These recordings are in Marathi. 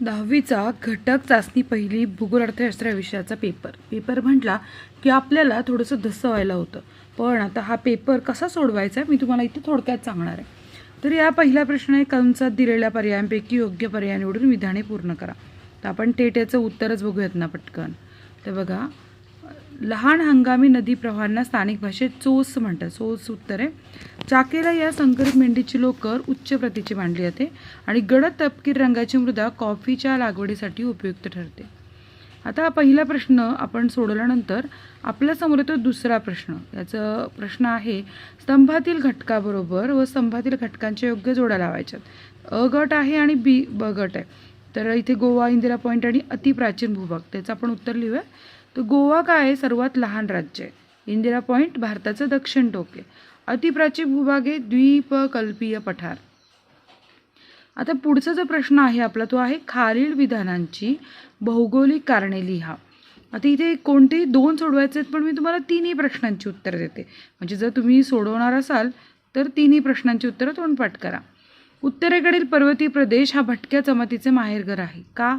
दहावीचा घटक चाचणी पहिली भूगोल अर्थशास्त्र विषयाचा पेपर पेपर म्हटला की आपल्याला थोडंसं धस्स व्हायला होतं. पण आता हा पेपर कसा सोडवायचा आहे मी तुम्हाला इथे थोडक्यात सांगणार आहे. तर या पहिला प्रश्न आहे कंसात दिलेल्या पर्यायांपैकी योग्य पर्याय निवडून विधाने पूर्ण करा. तर आपण थेट याचं उत्तरच बघूयात ना पटकन. तर बघा लहान हंगामी नदी प्रवाहांना स्थानिक भाषेत चोस म्हणतात. चोस उत्तर आहे. चाकेला या संकरित मेंढीची लोकर उच्च प्रतीची मांडली जाते आणि गडद तपकीर रंगाची मृदा कॉफीच्या लागवडीसाठी उपयुक्त ठरते. आता पहिला प्रश्न आपण सोडवल्यानंतर आपल्यासमोर येतो दुसरा प्रश्न. याचं प्रश्न आहे स्तंभातील घटकाबरोबर व स्तंभातील घटकांच्या योग्य जोड्या लावायच्यात. अ गट आहे आणि बी ब गट आहे. तर इथे गोवा इंदिरा पॉईंट आणि अतिप्राचीन भूभाग. त्याचं आपण उत्तर लिहूया. तर गोवा काय आहे सर्वात लहान राज्य आहे? इंदिरा पॉईंट भारताचं दक्षिण टोके. अतिप्राचीन भूभाग आहे द्वीपकल्पीय पठार. आता पुढचा जो प्रश्न आहे आपला तो आहे खालील विधानांची भौगोलिक कारणे लिहा. आता इथे कोणतेही दोन सोडवायचे आहेत पण मी तुम्हाला तिन्ही प्रश्नांची उत्तरं देते. म्हणजे जर तुम्ही सोडवणार असाल तर तिन्ही प्रश्नांची उत्तरं तोंडपाठ करा. उत्तरेकडील पर्वतीय प्रदेश हा भटक्या जमातीचे माहेरघर आहे. का?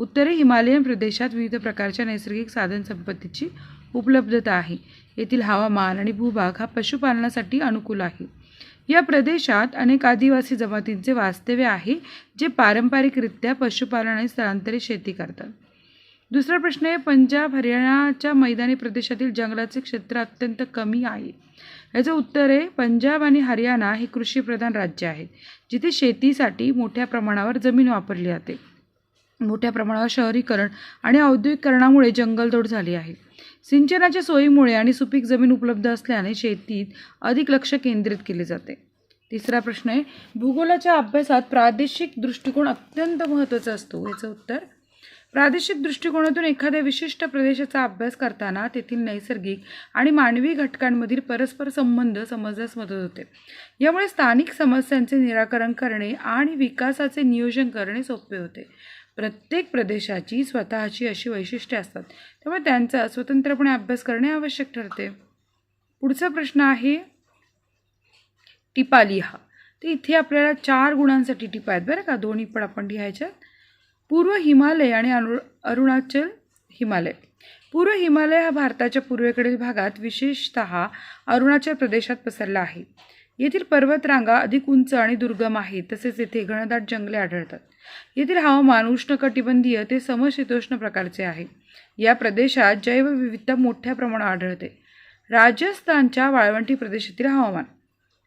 उत्तरे हिमालयन प्रदेशात विविध प्रकारच्या नैसर्गिक साधनसंपत्तीची उपलब्धता आहे. येथील हवामान आणि भूभाग हा पशुपालनासाठी अनुकूल आहे. या प्रदेशात अनेक आदिवासी जमातींचे वास्तव्य आहे जे पारंपरिकरित्या पशुपालन आणि स्थलांतरित शेती करतात. दुसरा प्रश्न आहे पंजाब हरियाणाच्या मैदानी प्रदेशातील जंगलाचे क्षेत्र अत्यंत कमी आहे. याचं उत्तर आहे पंजाब आणि हरियाणा हे कृषीप्रधान राज्य आहेत जिथे शेतीसाठी मोठ्या प्रमाणावर जमीन वापरली जाते. मोठ्या प्रमाणावर शहरीकरण आणि औद्योगिकरणामुळे जंगलतोड झाली आहे. सिंचनाच्या सोयीमुळे आणि सुपीक जमीन उपलब्ध असल्याने शेतीत अधिक लक्ष केंद्रित केले जाते. तिसरा प्रश्न आहे भूगोलाच्या अभ्यासात प्रादेशिक दृष्टिकोन अत्यंत महत्त्वाचा असतो. याचं उत्तर प्रादेशिक दृष्टिकोनातून एखाद्या विशिष्ट प्रदेशाचा अभ्यास करताना तेथील नैसर्गिक आणि मानवी घटकांमधील परस्पर संबंध समजण्यास मदत होते. यामुळे स्थानिक समस्यांचे निराकरण करणे आणि विकासाचे नियोजन करणे सोपे होते. प्रत्येक प्रदेशाची स्वतःची अशी वैशिष्ट्ये असतात. त्यामुळे त्यांचा स्वतंत्रपणे अभ्यास करणे आवश्यक ठरते. पुढचा प्रश्न आहे टिपा लिहा तर इथे आपल्याला चार गुणांसाठी टिपा आहेत बरं का. दोन्ही पण आपण लिहायच्यात. पूर्व हिमालय आणि अरु अरुणाचल हिमालय. पूर्व हिमालय हा भारताच्या पूर्वेकडील भागात विशेषत अरुणाचल प्रदेशात पसरला आहे. येथील पर्वतरांगा अधिक उंच आणि दुर्गम आहेत तसेच येथे घनदाट जंगले आढळतात. येथील हवामान उष्णकटिबंधीय ते समशीतोष्ण प्रकारचे आहे. या प्रदेशात जैवविविधता मोठ्या प्रमाणात आढळते. राजस्थानच्या वाळवंटी प्रदेशातील हवामान.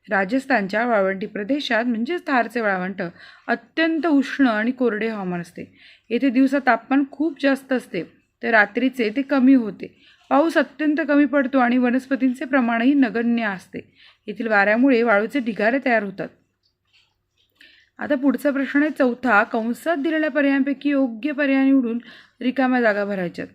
राजस्थानच्या वाळवंटी प्रदेशात म्हणजेच थारचे वाळवंट अत्यंत उष्ण आणि कोरडे हवामान असते. येथे दिवसा तापमान खूप जास्त असते तर रात्रीचे ते कमी होते. पाऊस अत्यंत कमी पडतो आणि वनस्पतींचे प्रमाणही नगण्य असते. येथील वाऱ्यामुळे वाळूचे ढिगारे तयार होतात. आता पुढचा प्रश्न आहे चौथा. कंसात दिलेल्या पर्यायांपैकी योग्य पर्याय निवडून रिकाम्या जागा भरायच्यात.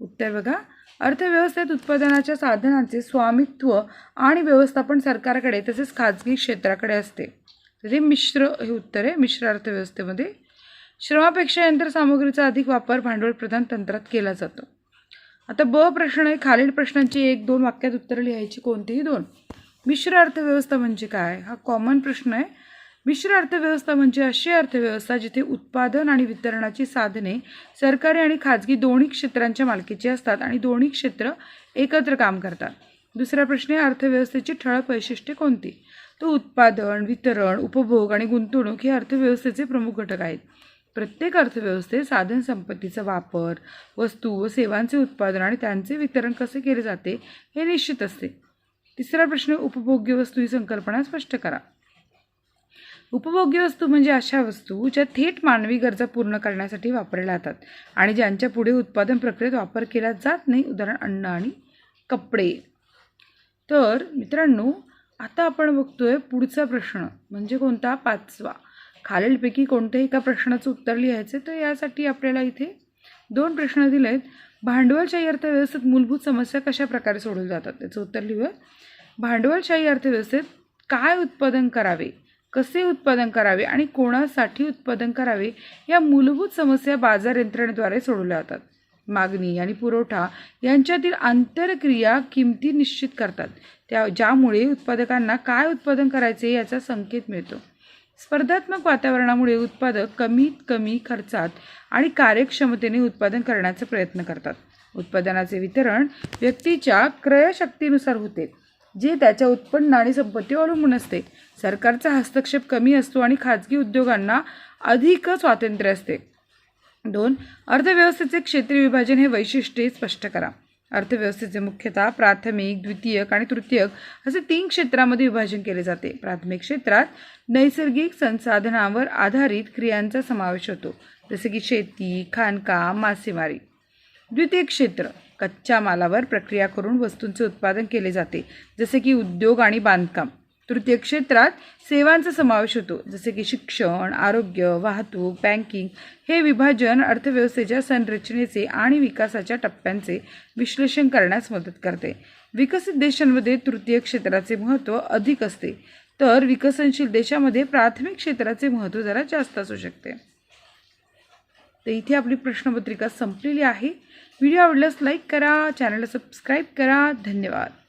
उत्तर बघा. अर्थव्यवस्थेत उत्पादनाच्या साधनांचे स्वामित्व आणि व्यवस्थापन सरकारकडे तसेच खाजगी क्षेत्राकडे असते. तर हे मिश्र हे उत्तर आहे मिश्र अर्थव्यवस्थेमध्ये. श्रमापेक्षा यंत्रसामुग्रीचा अधिक वापर भांडवल प्रधान तंत्रात केला जातो. आता ब प्रश्न आहे खालील प्रश्नांची एक दोन वाक्यात उत्तरं लिहायची कोणतीही दोन. मिश्र अर्थव्यवस्था म्हणजे काय? हा कॉमन प्रश्न आहे. मिश्र अर्थव्यवस्था म्हणजे अशी अर्थव्यवस्था जिथे उत्पादन आणि वितरणाची साधने सरकारी आणि खाजगी दोन्ही क्षेत्रांच्या मालकीची असतात आणि दोन्ही क्षेत्र एकत्र काम करतात. दुसरा प्रश्न आहे अर्थव्यवस्थेची ठळक वैशिष्ट्ये कोणती? तो उत्पादन वितरण उपभोग आणि गुंतवणूक हे अर्थव्यवस्थेचे प्रमुख घटक आहेत. प्रत्येक अर्थव्यवस्थेत साधनसंपत्तीचा वापर वस्तू व सेवांचे उत्पादन आणि त्यांचे वितरण कसे केले जाते हे निश्चित असते. तिसरा प्रश्न उपभोग्य वस्तू ही संकल्पना स्पष्ट करा. उपभोग्य वस्तू म्हणजे अशा वस्तू ज्या थेट मानवी गरजा पूर्ण करण्यासाठी वापरल्या जातात आणि ज्यांच्या पुढे उत्पादन प्रक्रियेत वापर केला जात नाही. उदाहरण अन्न आणि कपडे. तर मित्रांनो आता आपण बघतोय पुढचा प्रश्न म्हणजे कोणता? पाचवा. खालीलपैकी कोणत्याही एका प्रश्नाचं उत्तर लिहायचं तर यासाठी आपल्याला इथे दोन प्रश्न दिले आहेत भांडवलशाही अर्थव्यवस्थेत मूलभूत समस्या कशा प्रकारे सोडवल्या जातात? त्याचं उत्तर लिहूया. भांडवलशाही अर्थव्यवस्थेत काय उत्पादन करावे? कसे उत्पादन करावे? आणि कोणासाठी उत्पादन करावे? या मूलभूत समस्या बाजार यंत्रणेद्वारे सोडवल्या जातात. मागणी आणि पुरवठा यांच्यातील आंतरक्रिया किमती निश्चित करतात. त्या ज्यामुळे उत्पादकांना काय उत्पादन करायचे याचा संकेत मिळतो. स्पर्धात्मक वातावरणामुळे उत्पादक कमीत कमी खर्चात आणि कार्यक्षमतेने उत्पादन करण्याचा प्रयत्न करतात. उत्पादनाचे वितरण व्यक्तीच्या क्रयशक्तीनुसार होते जे त्याच्या उत्पन्न आणि संपत्ती अवलंबून असते. सरकारचा हस्तक्षेप कमी असतो आणि खाजगी उद्योगांना अधिक स्वातंत्र्य असते. दोन अर्थव्यवस्थेचे क्षेत्रीय विभाजन हे वैशिष्ट्ये स्पष्ट करा. अर्थव्यवस्थेचे मुख्यतः प्राथमिक द्वितीयक आणि तृतीयक असे तीन क्षेत्रामध्ये विभाजन केले जाते. प्राथमिक क्षेत्रात नैसर्गिक संसाधनांवर आधारित क्रियांचा समावेश होतो जसे की शेती खाणकाम मासेमारी. द्वितीय क्षेत्र कच्च्या मालावर प्रक्रिया करून वस्तूंचे उत्पादन केले जाते जसे की उद्योग आणि बांधकाम. तृतीय क्षेत्रात सेवांचा समावेश होतो. जसे की शिक्षण आरोग्य वाहतूक बँकिंग हे विभाजन अर्थव्यवस्थेच्या संरचनेचे आणि विकासाच्या टप्प्यांचे विश्लेषण करण्यास मदत करते. विकसित देशांमध्ये तृतीय क्षेत्राचे महत्त्व अधिक असते. तर विकसनशील देशामध्ये प्राथमिक क्षेत्राचे महत्त्व जरा जास्त असू शकते. तर इथे आपली प्रश्नपत्रिका संपलेली आहे. व्हिडिओ आवडल्यास लाईक करा चॅनलला सबस्क्राईब करा. धन्यवाद.